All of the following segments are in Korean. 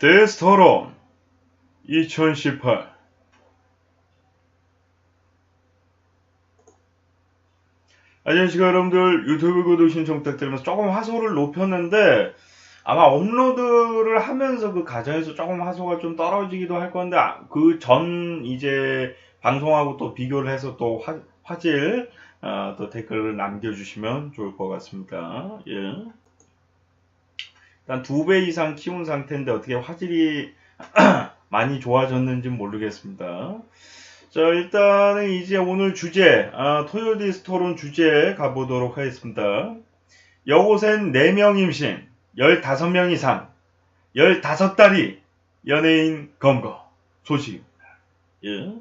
데스토론 2018 안녕하십니까 여러분들 유튜브 구독 신청 부탁드리면서 조금 화소를 높였는데 아마 업로드를 하면서 그 과정에서 조금 화소가 좀 떨어지기도 할 건데 그 전 이제 방송하고 또 비교를 해서 또 화, 화질 어, 또 댓글을 남겨주시면 좋을 것 같습니다. 예. 일단 두 배 이상 키운 상태인데 어떻게 화질이 많이 좋아졌는지 모르겠습니다. 자, 일단은 이제 오늘 주제, 아, 토요디스 토론 주제 가보도록 하겠습니다. 여고생 4명 임신, 15명 이상, 15달이 연예인 검거 소식입니다. 예.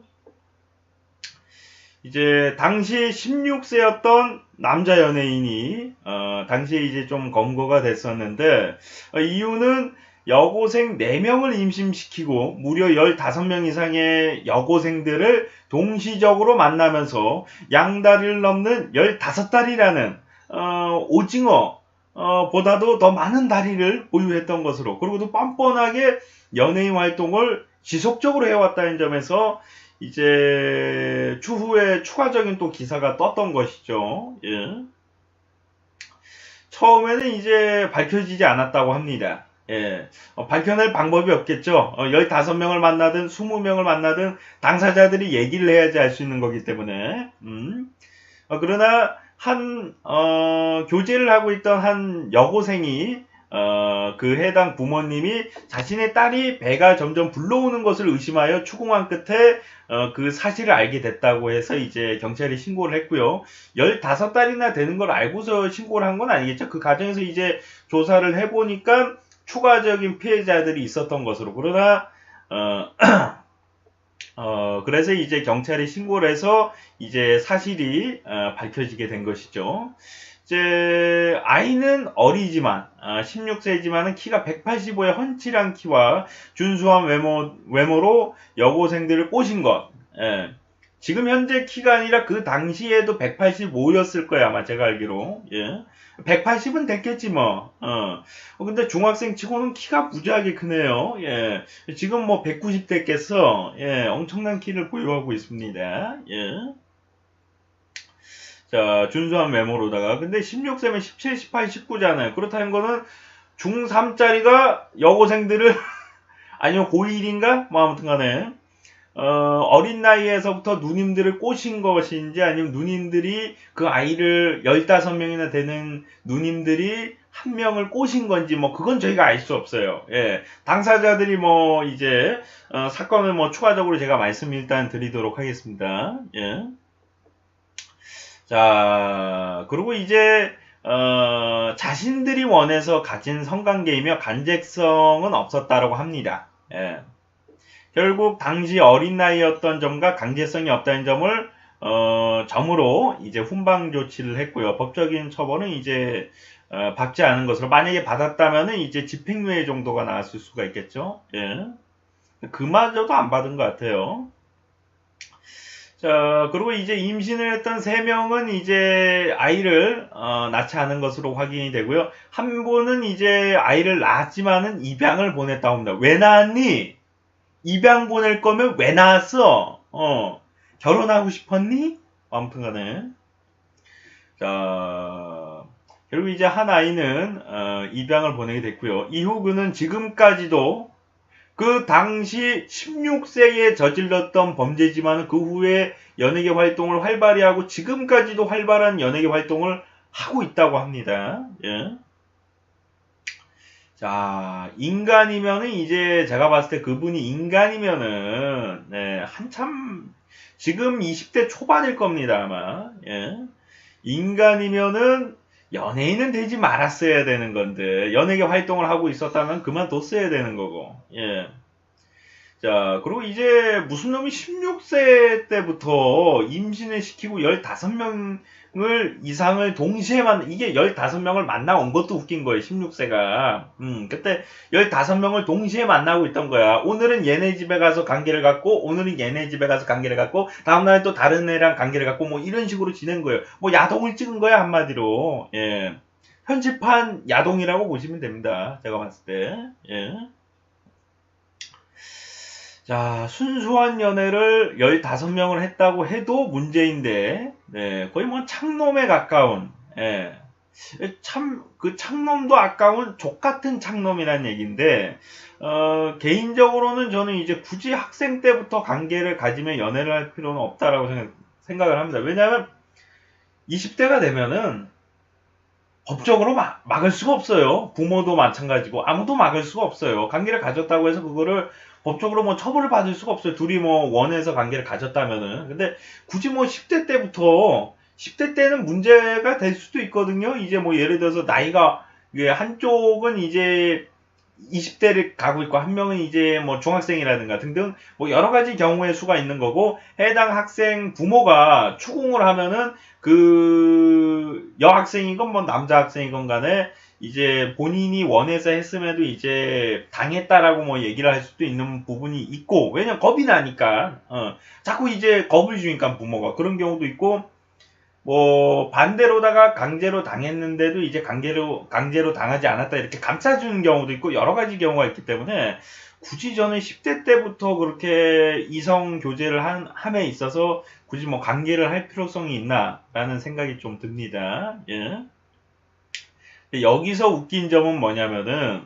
이제 당시 16세였던 남자 연예인이 어, 당시에 이제 좀 검거가 됐었는데 어, 이유는 여고생 4명을 임신시키고 무려 15명 이상의 여고생들을 동시적으로 만나면서 양다리를 넘는 15다리라는 어, 오징어 어, 보다도 더 많은 다리를 보유했던 것으로 그리고 또 뻔뻔하게 연예인 활동을 지속적으로 해왔다는 점에서 이제 추후에 추가적인 또 기사가 떴던 것이죠. 예. 처음에는 이제 밝혀지지 않았다고 합니다. 예. 어, 밝혀낼 방법이 없겠죠. 어, 15명을 만나든 20명을 만나든 당사자들이 얘기를 해야지 알수 있는 거기 때문에. 음. 어, 그러나 한 어, 교제를 하고 있던 한 여고생이 어, 그 해당 부모님이 자신의 딸이 배가 점점 불러오는 것을 의심하여 추궁한 끝에 어, 그 사실을 알게 됐다고 해서 이제 경찰에 신고를 했고요. 15달이나 되는 걸 알고서 신고를 한 건 아니겠죠. 그 과정에서 이제 조사를 해보니까 추가적인 피해자들이 있었던 것으로. 그러나, 어, 어, 그래서 이제 경찰에 신고를 해서 이제 사실이 어, 밝혀지게 된 것이죠. 이제 아이는 어리지만 아, 16세지만은 키가 185의 훤칠한 키와 준수한 외모 외모로 여고생들을 꼬신 것. 예. 지금 현재 키가 아니라 그 당시에도 185였을 거야 아마 제가 알기로. 예. 180은 됐겠지 뭐. 어. 어. 근데 중학생 치고는 키가 무지하게 크네요. 예. 지금 뭐 190 됐겠어. 예. 엄청난 키를 보유하고 있습니다. 예. 자, 준수한 메모로다가. 근데 16세면 17, 18, 19잖아요. 그렇다는 거는 중3짜리가 여고생들을, 아니면 고1인가? 뭐 아무튼 간에, 어, 어린 나이에서부터 누님들을 꼬신 것인지 아니면 누님들이 그 아이를 15명이나 되는 누님들이 한 명을 꼬신 건지 뭐 그건 저희가 알 수 없어요. 예. 당사자들이 뭐 이제 어, 사건을 뭐 추가적으로 제가 말씀 일단 드리도록 하겠습니다. 예. 자, 그리고 이제 어, 자신들이 원해서 가진 성관계이며 간접성은 없었다라고 합니다. 예. 결국 당시 어린 나이였던 점과 강제성이 없다는 점을 어, 점으로 이제 훈방 조치를 했고요. 법적인 처벌은 이제 어, 받지 않은 것으로 만약에 받았다면은 이제 집행유예 정도가 나왔을 수가 있겠죠. 예. 그마저도 안 받은 것 같아요. 자, 그리고 이제 임신을 했던 세 명은 이제 아이를 어, 낳지 않은 것으로 확인이 되고요. 한 분은 이제 아이를 낳았지만은 입양을 보냈다고 합니다. 왜 낳았니? 입양 보낼 거면 왜 낳았어? 어, 결혼하고 싶었니? 아무튼 간에. 자, 그리고 이제 한 아이는 어, 입양을 보내게 됐고요. 이후 그는 지금까지도 그 당시 16세에 저질렀던 범죄지만 그 후에 연예계 활동을 활발히 하고 지금까지도 활발한 연예계 활동을 하고 있다고 합니다. 예. 자, 인간이면은 이제 제가 봤을 때 그분이 인간이면은 네, 한참 지금 20대 초반일 겁니다, 아마. 예. 인간이면은 연예인은 되지 말았어야 되는 건데 연예계 활동을 하고 있었다면 그만뒀어야 되는 거고 예. 자 그리고 이제 무슨 놈이 16세 때부터 임신을 시키고 15명 을 이상을 동시에 만 이게 15명을 만나온 것도 웃긴 거예요. 16세가. 음, 그때 15명을 동시에 만나고 있던 거야. 오늘은 얘네 집에 가서 관계를 갖고 오늘은 얘네 집에 가서 관계를 갖고 다음 날에 또 다른 애랑 관계를 갖고 뭐 이런 식으로 지낸 거예요. 뭐 야동을 찍은 거야, 한마디로. 예. 편집한 야동이라고 보시면 됩니다. 제가 봤을 때. 예. 자, 순수한 연애를 15명을 했다고 해도 문제인데, 네, 거의 뭐 창놈에 가까운, 예. 참, 그 창놈도 아까운 족 같은 창놈이라는 얘기인데, 어, 개인적으로는 저는 이제 굳이 학생 때부터 관계를 가지면 연애를 할 필요는 없다라고 생각, 생각 을 합니다. 왜냐하면 20대가 되면은 법적으로 막, 막을 수가 없어요. 부모도 마찬가지고 아무도 막을 수가 없어요. 관계를 가졌다고 해서 그거를 법적으로 뭐 처벌을 받을 수가 없어요. 둘이 뭐 원해서 관계를 가졌다면은. 근데 굳이 뭐 10대 때부터 10대 때는 문제가 될 수도 있거든요. 이제 뭐 예를 들어서 나이가 한쪽은 이제 20대를 가고 있고 한 명은 이제 뭐 중학생이라든가 등등 뭐 여러 가지 경우의 수가 있는 거고 해당 학생 부모가 추궁을 하면은 그 여학생이건 뭐 남자 학생이건 간에 이제 본인이 원해서 했음에도 이제 당했다라고 뭐 얘기를 할 수도 있는 부분이 있고 왜냐면 겁이 나니까 어 자꾸 이제 겁을 주니까 부모가 그런 경우도 있고 뭐 반대로다가 강제로 당했는데도 이제 강제로 강제로 당하지 않았다 이렇게 감싸주는 경우도 있고 여러 가지 경우가 있기 때문에 굳이 저는 10대 때부터 그렇게 이성 교제를 한, 함에 있어서 굳이 뭐 관계를 할 필요성이 있나라는 생각이 좀 듭니다. 예. 여기서 웃긴 점은 뭐냐면은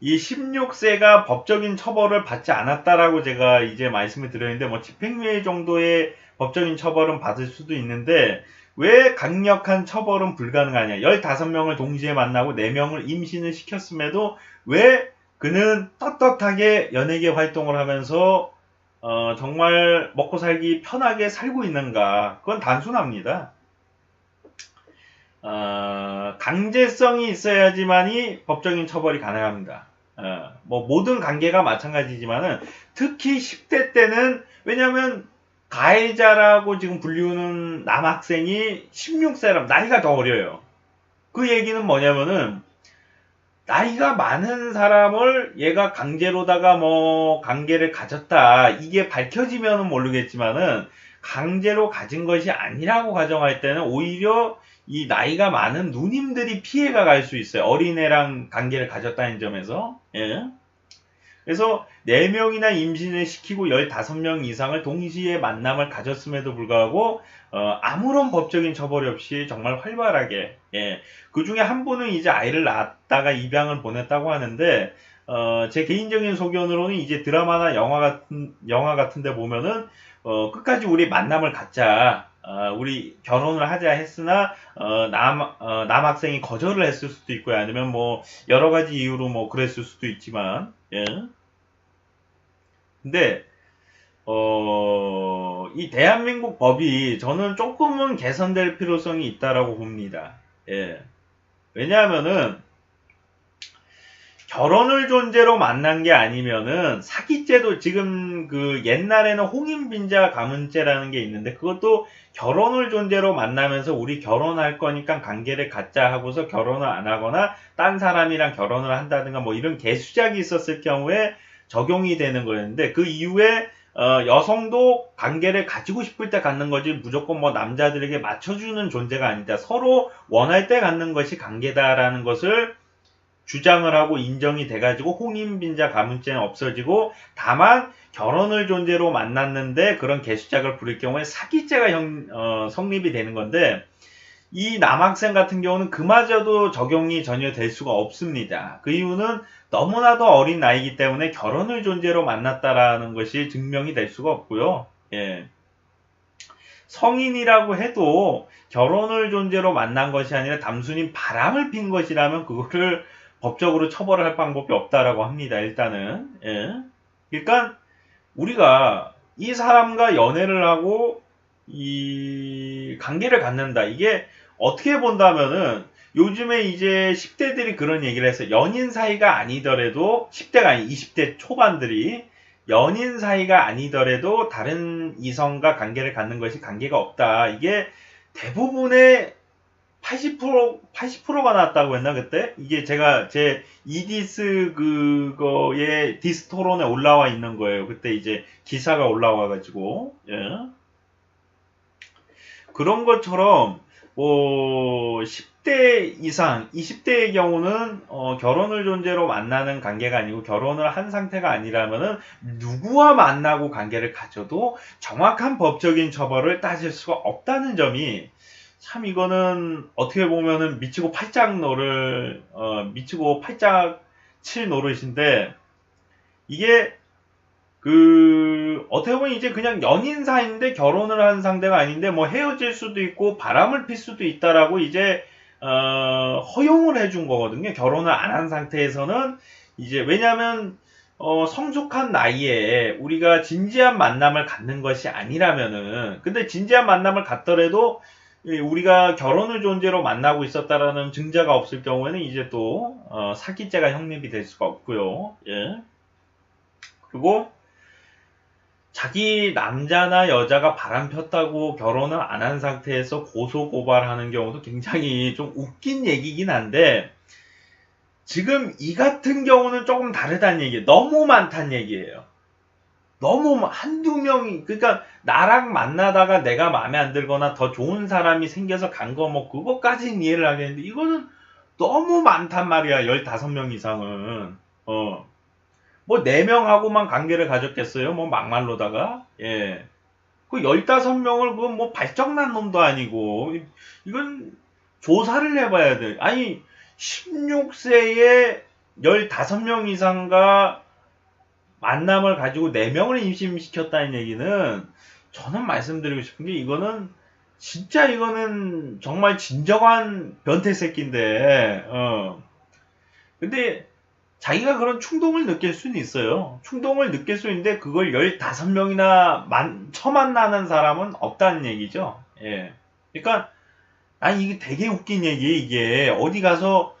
이 16세가 법적인 처벌을 받지 않았다라고 제가 이제 말씀을 드렸는데 뭐 집행유예 정도의 법적인 처벌은 받을 수도 있는데 왜 강력한 처벌은 불가능하냐. 15명을 동시에 만나고 4명을 임신을 시켰음에도 왜 그는 떳떳하게 연예계 활동을 하면서 어, 정말 먹고 살기 편하게 살고 있는가. 그건 단순합니다. 어, 강제성이 있어야지만이 법적인 처벌이 가능합니다. 어, 뭐 모든 관계가 마찬가지지만은 특히 10대 때는 왜냐하면 가해자라고 지금 불리우는 남학생이 16세라 나이가 더 어려요. 그 얘기는 뭐냐면은 나이가 많은 사람을 얘가 강제로다가 뭐 관계를 가졌다 이게 밝혀지면은 모르겠지만은 강제로 가진 것이 아니라고 가정할 때는 오히려 이 나이가 많은 누님들이 피해가 갈 수 있어요. 어린애랑 관계를 가졌다는 점에서. 예. 그래서 4명이나 임신을 시키고 15명 이상을 동시에 만남을 가졌음에도 불구하고 어, 아무런 법적인 처벌이 없이 정말 활발하게 예. 그 중에 한 분은 이제 아이를 낳았다가 입양을 보냈다고 하는데 어, 제 개인적인 소견으로는 이제 드라마나 영화 같은 영화 같은 데 보면은 어, 끝까지 우리 만남을 갖자. 어, 우리 결혼을 하자 했으나 어, 남, 어, 남학생이 거절을 했을 수도 있고요. 아니면 뭐 여러 가지 이유로 뭐 그랬을 수도 있지만 예. 근데 어, 이 대한민국 법이 저는 조금은 개선될 필요성이 있다라고 봅니다. 예. 왜냐하면은 결혼을 존재로 만난 게 아니면은 사기죄도 지금 그 옛날에는 홍인빈자 가문죄라는 게 있는데 그것도 결혼을 존재로 만나면서 우리 결혼할 거니까 관계를 갖자 하고서 결혼을 안 하거나 딴 사람이랑 결혼을 한다든가 뭐 이런 개수작이 있었을 경우에 적용이 되는 거였는데 그 이후에 어, 여성도 관계를 가지고 싶을 때 갖는 거지 무조건 뭐 남자들에게 맞춰주는 존재가 아니다. 서로 원할 때 갖는 것이 관계다라는 것을 주장을 하고 인정이 돼가지고 홍인빈자 가문죄는 없어지고 다만 결혼을 존재로 만났는데 그런 개수작을 부릴 경우에 사기죄가 형, 어, 성립이 되는 건데 이 남학생 같은 경우는 그마저도 적용이 전혀 될 수가 없습니다. 그 이유는 너무나도 어린 나이기 때문에 결혼을 존재로 만났다라는 것이 증명이 될 수가 없고요. 예. 성인이라고 해도 결혼을 존재로 만난 것이 아니라 단순히 바람을 핀 것이라면 그거를 법적으로 처벌을 할 방법이 없다라고 합니다. 일단은. 예. 그러니까 우리가 이 사람과 연애를 하고 이 관계를 갖는다. 이게 어떻게 본다면은 요즘에 이제 10대들이 그런 얘기를 해서 연인 사이가 아니더라도 10대가 아니 20대 초반들이 연인 사이가 아니더라도 다른 이성과 관계를 갖는 것이 관계가 없다. 이게 대부분의 80% 80%가 나왔다고 했나 그때? 이게 제가 제 이디스 그거에 디스토론에 올라와 있는 거예요. 그때 이제 기사가 올라와 가지고 예. 그런 것처럼 뭐 10대 20대 이상, 20대의 경우는 어, 결혼을 존재로 만나는 관계가 아니고 결혼을 한 상태가 아니라면은 누구와 만나고 관계를 가져도 정확한 법적인 처벌을 따질 수가 없다는 점이 참 이거는 어떻게 보면은 미치고 팔짝 노를 어, 미치고 팔짝 칠 노릇인데 이게 그 어떻게 보면 이제 그냥 연인 사이인데 결혼을 한 상대가 아닌데 뭐 헤어질 수도 있고 바람을 필 수도 있다라고 이제 어, 허용을 해준 거거든요. 결혼을 안 한 상태에서는 이제 왜냐하면 어, 성숙한 나이에 우리가 진지한 만남을 갖는 것이 아니라면은 근데 진지한 만남을 갖더라도 우리가 결혼을 존재로 만나고 있었다라는 증자가 없을 경우에는 이제 또 어, 사기죄가 형립이 될 수가 없고요. 예. 그리고 자기 남자나 여자가 바람 폈다고 결혼을 안 한 상태에서 고소 고발하는 경우도 굉장히 좀 웃긴 얘기긴 한데 지금 이 같은 경우는 조금 다르다는 얘기예요. 너무 많다는 얘기예요. 너무 한두 명이 그러니까 나랑 만나다가 내가 마음에 안 들거나 더 좋은 사람이 생겨서 간 거 뭐 그것까지는 이해를 하겠는데 이거는 너무 많단 말이야. 15명 이상은. 어. 뭐 4명하고만 관계를 가졌겠어요. 뭐 막말로다가. 예. 그 15명을 그뭐 발정난 놈도 아니고 이건 조사를 해봐야 돼. 아니 16세에 15명 이상과 만남을 가지고 4명을 임신시켰다는 얘기는 저는 말씀드리고 싶은 게 이거는 진짜 이거는 정말 진정한 변태 새끼인데 어. 근데 자기가 그런 충동을 느낄 수는 있어요. 충동을 느낄 수 있는데 그걸 15명이나 만, 처 만나는 사람은 없다는 얘기죠. 예. 그러니까 난 이게 되게 웃긴 얘기예요, 이게. 어디 가서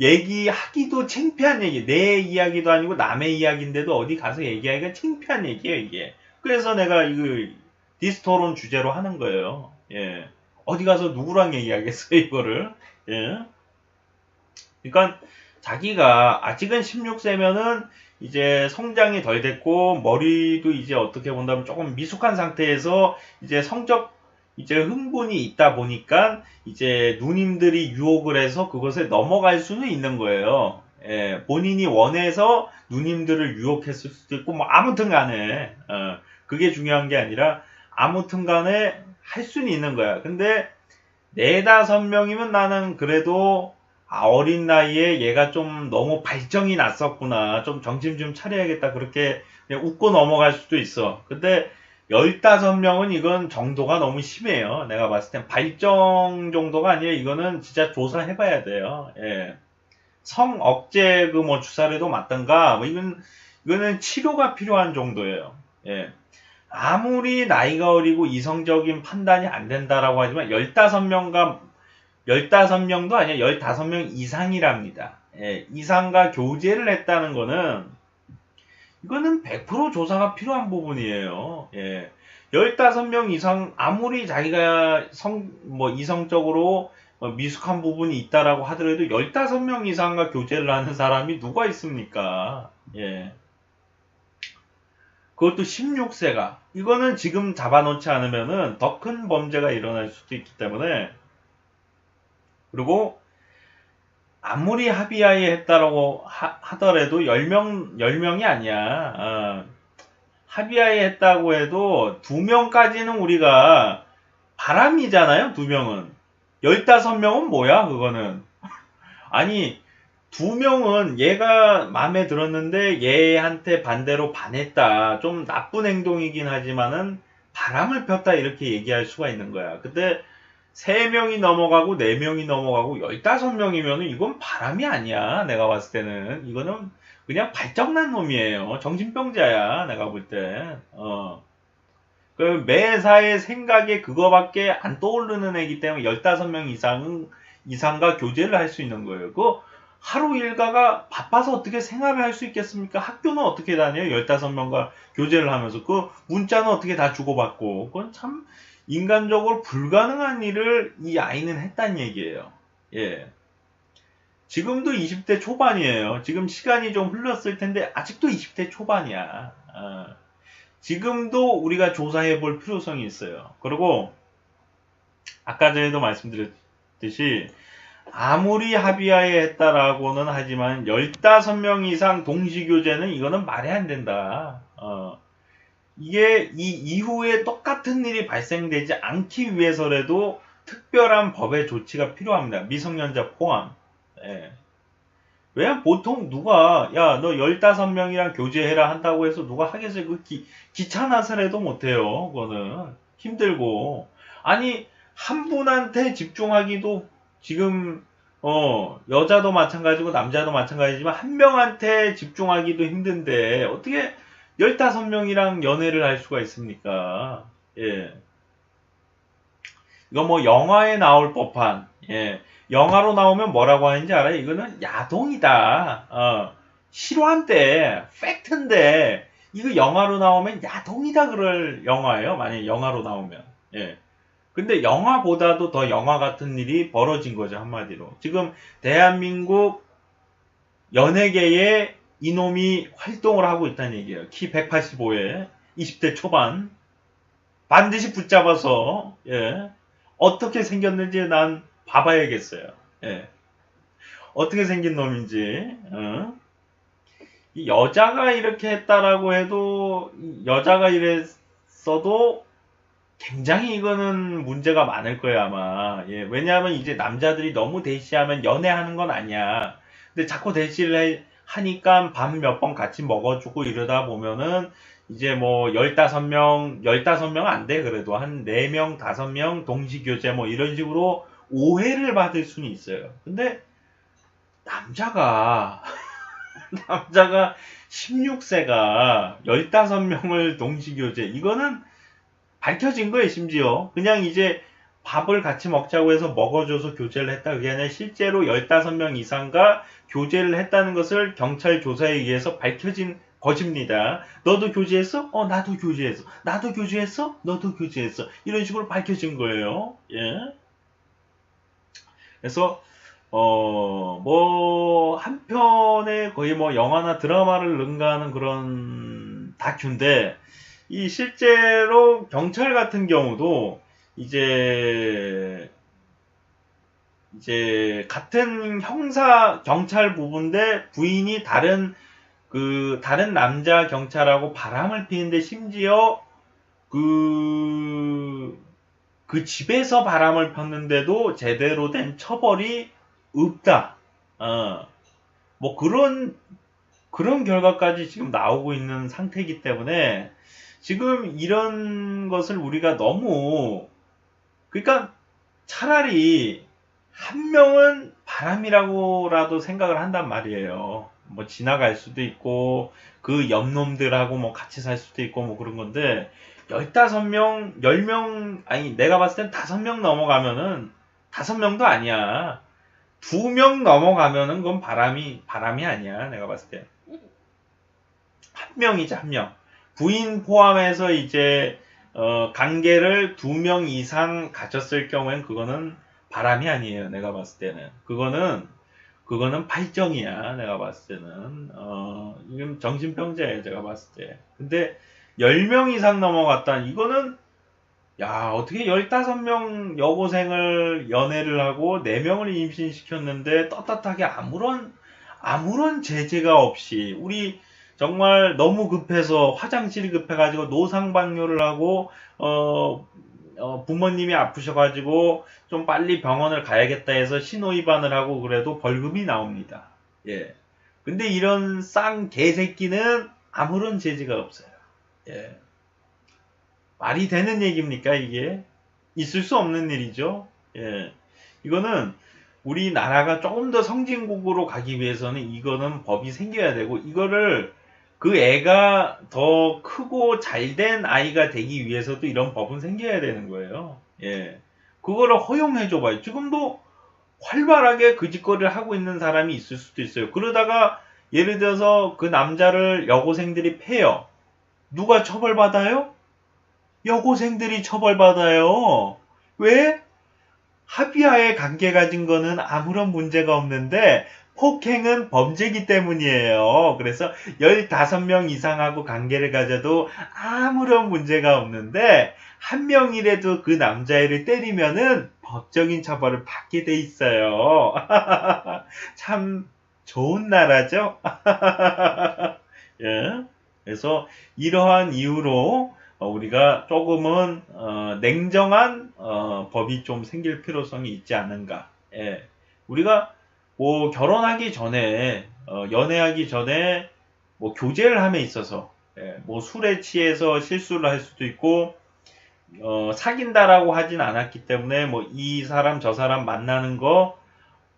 얘기하기도 창피한 얘기. 내 이야기도 아니고 남의 이야기인데도 어디 가서 얘기하기가 창피한 얘기예요, 이게. 그래서 내가 이거 디스토론 주제로 하는 거예요. 예. 어디 가서 누구랑 얘기하겠어요, 이거를. 예. 그러니까 자기가 아직은 16세면은 이제 성장이 덜 됐고 머리도 이제 어떻게 본다면 조금 미숙한 상태에서 이제 성적 이제 흥분이 있다 보니까 이제 누님들이 유혹을 해서 그것에 넘어갈 수는 있는 거예요. 예, 본인이 원해서 누님들을 유혹했을 수도 있고 뭐 아무튼 간에 어, 그게 중요한 게 아니라 아무튼 간에 할 수는 있는 거야. 근데 네다섯 명이면 나는 그래도 아, 어린 나이에 얘가 좀 너무 발정이 났었구나. 좀 정신 좀 차려야겠다. 그렇게 웃고 넘어갈 수도 있어. 근데 15명은 이건 정도가 너무 심해요. 내가 봤을 땐 발정 정도가 아니라 이거는 진짜 조사해봐야 돼요. 예. 성 억제 그 뭐 주사라도 맞던가 뭐 이건 이거는 치료가 필요한 정도예요. 예. 아무리 나이가 어리고 이성적인 판단이 안 된다라고 하지만 15명과 15명도 아니야 15명 이상이랍니다. 예, 이상과 교제를 했다는 거는 이거는 100% 조사가 필요한 부분이에요. 예. 15명 이상 아무리 자기가 성 뭐 이성적으로 뭐 미숙한 부분이 있다라고 하더라도 15명 이상과 교제를 하는 사람이 누가 있습니까? 예. 그것도 16세가 이거는 지금 잡아놓지 않으면은 더 큰 범죄가 일어날 수도 있기 때문에 그리고 아무리 합의하에 했다라고 하, 더라도 10명, 10명이 아니야. 어. 합의하에 했다고 해도 2명까지는 우리가 바람이잖아요, 2명은. 15명은 뭐야, 그거는. 아니, 2명은 얘가 마음에 들었는데 얘한테 반대로 반했다. 좀 나쁜 행동이긴 하지만은 바람을 폈다 이렇게 얘기할 수가 있는 거야. 근데 3명이 넘어가고 4명이 넘어가고 15명이면 이건 바람이 아니야. 내가 봤을 때는. 이거는 그냥 발정난 놈이에요. 정신병자야. 내가 볼 때. 어. 그 매사의 생각에 그거밖에 안 떠오르는 애기 때문에 15명 이상은, 이상과 교제를 할 수 있는 거예요. 그 하루 일과가 바빠서 어떻게 생활을 할 수 있겠습니까? 학교는 어떻게 다녀요? 15명과 교제를 하면서. 그 문자는 어떻게 다 주고받고. 그건 참 인간적으로 불가능한 일을 이 아이는 했단 얘기예요. 예. 지금도 20대 초반이에요. 지금 시간이 좀 흘렀을 텐데 아직도 20대 초반이야. 어. 지금도 우리가 조사해 볼 필요성이 있어요. 그리고 아까 전에도 말씀드렸듯이 아무리 합의하에 했다라고는 하지만 15명 이상 동시교제는 이거는 말이 안 된다. 어. 이게 이 이후에 똑같은 일이 발생되지 않기 위해서라도 특별한 법의 조치가 필요합니다. 미성년자 포함. 예. 왜냐면 보통 누가 야 너 15명이랑 교제해라 한다고 해서 누가 하겠어요. 그 기, 귀찮아서라도 못해요. 그거는 힘들고 아니 한 분한테 집중하기도 지금 어 여자도 마찬가지고 남자도 마찬가지지만 한 명한테 집중하기도 힘든데 어떻게 15명이랑 연애를 할 수가 있습니까? 예. 이거 뭐 영화에 나올 법한 예. 영화로 나오면 뭐라고 하는지 알아요? 이거는 야동이다. 어. 실화인데 팩트인데 이거 영화로 나오면 야동이다 그럴 영화예요. 만약에 영화로 나오면. 예. 근데 영화보다도 더 영화 같은 일이 벌어진 거죠, 한마디로. 지금 대한민국 연예계에 이놈이 활동을 하고 있다는 얘기예요. 키 185에 20대 초반. 반드시 붙잡아서, 예. 어떻게 생겼는지 난 봐봐야겠어요. 예. 어떻게 생긴 놈인지, 어? 여자가 이렇게 했다라고 해도, 여자가 이랬어도 굉장히 이거는 문제가 많을 거예요, 아마. 예, 왜냐하면 이제 남자들이 너무 대시하면 연애하는 건 아니야. 근데 자꾸 대시를 해, 하니까 밥몇번 같이 먹어주고 이러다 보면은 이제 뭐 15명, 15명 안 돼, 그래도. 한 4명, 5명 동시교제 뭐 이런 식으로 오해를 받을 수는 있어요. 근데 남자가, 남자가 16세가 15명을 동시교제, 이거는 밝혀진 거예요, 심지어. 그냥 이제 밥을 같이 먹자고 해서 먹어줘서 교제를 했다. 그게 아니라 실제로 15명 이상과 교제를 했다는 것을 경찰 조사에 의해서 밝혀진 것입니다. 너도 교제했어? 어, 나도 교제했어. 나도 교제했어? 너도 교제했어. 이런 식으로 밝혀진 거예요. 예. 그래서, 어, 뭐, 한편에 거의 뭐 영화나 드라마를 능가하는 그런 다큐인데, 이 실제로 경찰 같은 경우도 이제 이제 같은 형사 경찰 부분인데 부인이 다른 그 다른 남자 경찰하고 바람을 피는데 심지어 그, 그 집에서 바람을 폈는데도 제대로 된 처벌이 없다. 어. 뭐 그런, 그런 결과까지 지금 나오고 있는 상태이기 때문에 지금 이런 것을 우리가 너무 그러니까 차라리 한 명은 바람이라고라도 생각을 한단 말이에요. 뭐 지나갈 수도 있고 그 옆놈들하고 뭐 같이 살 수도 있고 뭐 그런 건데 15명, 10명 아니 내가 봤을 땐 5명 넘어가면은 5명도 아니야. 2명 넘어가면은 그건 바람이 바람이 아니야. 내가 봤을 때. 한 명이지 한 명. 부인 포함해서 이제 어, 관계를 두명 이상 가졌을 경우엔 그거는 바람이 아니에요. 내가 봤을 때는 그거는 그거는 발정이야. 내가 봤을 때는 어, 지금 정신병자예요. 제가 봤을 때. 근데 10명 이상 넘어갔다. 이거는 야 어떻게 15명 여고생을 연애를 하고 4명을 임신시켰는데 떳떳하게 아무런 아무런 제재가 없이 우리 정말 너무 급해서 화장실이 급해가지고 노상방뇨를 하고 어, 어, 부모님이 아프셔가지고 좀 빨리 병원을 가야겠다 해서 신호위반을 하고 그래도 벌금이 나옵니다. 예. 근데 이런 쌍 개새끼는 아무런 제지가 없어요. 예. 말이 되는 얘기입니까 이게? 있을 수 없는 일이죠. 예. 이거는 우리나라가 조금 더 성진국으로 가기 위해서는 이거는 법이 생겨야 되고 이거를 그 애가 더 크고 잘 된 아이가 되기 위해서도 이런 법은 생겨야 되는 거예요. 예. 그거를 허용해 줘봐요. 지금도 활발하게 그 짓거리를 하고 있는 사람이 있을 수도 있어요. 그러다가 예를 들어서 그 남자를 여고생들이 패요. 누가 처벌받아요? 여고생들이 처벌받아요. 왜? 합의하에 관계 가진 거는 아무런 문제가 없는데 폭행은 범죄이기 때문이에요. 그래서 15명 이상하고 관계를 가져도 아무런 문제가 없는데 한 명이라도 그 남자애를 때리면은 법적인 처벌을 받게 돼 있어요. 참 좋은 나라죠? 예. 그래서 이러한 이유로 어, 우리가 조금은 어, 냉정한 어, 법이 좀 생길 필요성이 있지 않은가. 예. 우리가 뭐 결혼하기 전에 어, 연애하기 전에 뭐 교제를 함에 있어서 예, 뭐 술에 취해서 실수를 할 수도 있고 어, 사귄다라고 하진 않았기 때문에 뭐 이 사람 저 사람 만나는 거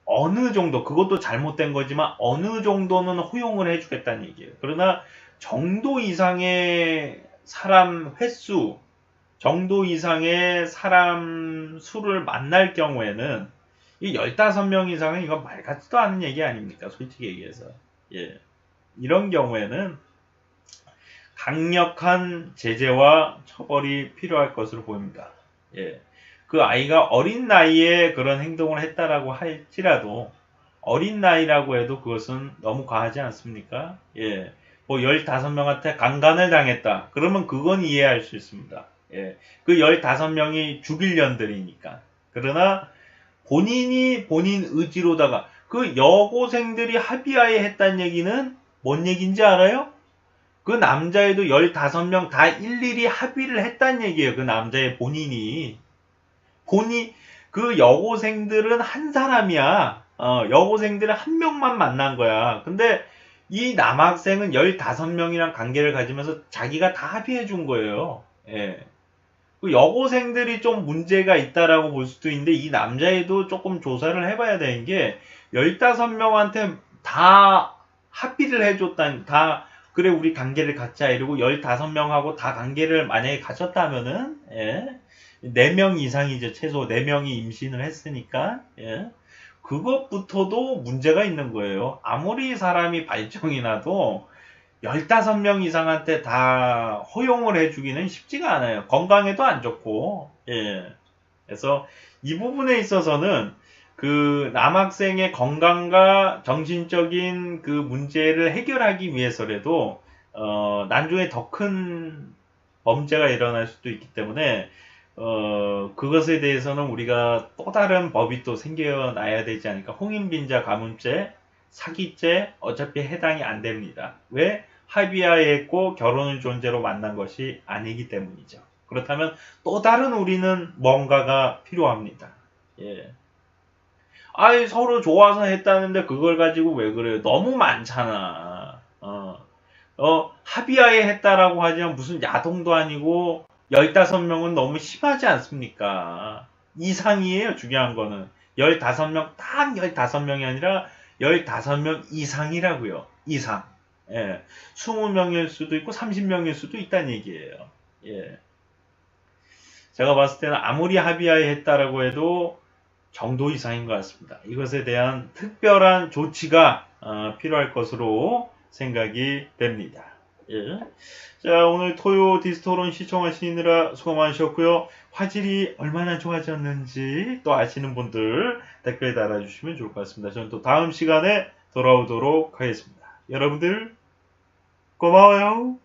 어느 정도 그것도 잘못된 거지만 어느 정도는 허용을 해주겠다는 얘기예요. 그러나 정도 이상의 사람 횟수, 정도 이상의 사람 수를 만날 경우에는 이 15명 이상은 이거 말 같지도 않은 얘기 아닙니까? 솔직히 얘기해서. 예. 이런 경우에는 강력한 제재와 처벌이 필요할 것으로 보입니다. 예. 그 아이가 어린 나이에 그런 행동을 했다라고 할지라도 어린 나이라고 해도 그것은 너무 과하지 않습니까? 예. 뭐 15명한테 강간을 당했다. 그러면 그건 이해할 수 있습니다. 예. 그 15명이 죽일 년들이니까. 그러나 본인이 본인 의지로다가 그 여고생들이 합의하에 했다는 얘기는 뭔 얘기인지 알아요? 그 남자애도 15명 다 일일이 합의를 했다는 얘기예요. 그 남자의 본인이. 본이 그 여고생들은 한 사람이야. 어, 여고생들은 한 명만 만난 거야. 근데 이 남학생은 15명이랑 관계를 가지면서 자기가 다 합의해 준 거예요. 예. 그 여고생들이 좀 문제가 있다라고 볼 수도 있는데 이 남자애도 조금 조사를 해봐야 되는 게 15명한테 다 합의를 해줬다는 다 그래 우리 관계를 갖자 이러고 15명하고 다 관계를 만약에 가졌다면은 예. 4명 이상이죠. 최소 4명이 임신을 했으니까 예. 그것부터도 문제가 있는 거예요. 아무리 사람이 발정이 나도 15명 이상한테 다 허용을 해주기는 쉽지가 않아요. 건강에도 안 좋고, 예. 그래서 이 부분에 있어서는 그 남학생의 건강과 정신적인 그 문제를 해결하기 위해서라도, 어, 난중에 더 큰 범죄가 일어날 수도 있기 때문에, 어, 그것에 대해서는 우리가 또 다른 법이 또 생겨나야 되지 않을까. 홍인빈자 가문죄, 사기죄, 어차피 해당이 안 됩니다. 왜? 합의하에 했고 결혼을 존재로 만난 것이 아니기 때문이죠. 그렇다면 또 다른 우리는 뭔가가 필요합니다. 예. 아이, 서로 좋아서 했다는데 그걸 가지고 왜 그래요? 너무 많잖아. 어, 어, 합의하에 했다라고 하지만 무슨 야동도 아니고 15명은 너무 심하지 않습니까? 이상이에요, 중요한 거는. 15명, 딱 15명이 아니라 15명 이상이라고요. 이상. 예. 20명일 수도 있고 30명일 수도 있다는 얘기예요. 예. 제가 봤을 때는 아무리 합의하에 했다라고 해도 정도 이상인 것 같습니다. 이것에 대한 특별한 조치가 어, 필요할 것으로 생각이 됩니다. 예. 자, 오늘 토요 디스토론 시청하시느라 수고 많으셨고요. 화질이 얼마나 좋아졌는지 또 아시는 분들 댓글 달아주시면 좋을 것 같습니다. 저는 또 다음 시간에 돌아오도록 하겠습니다. 여러분들 고마워요.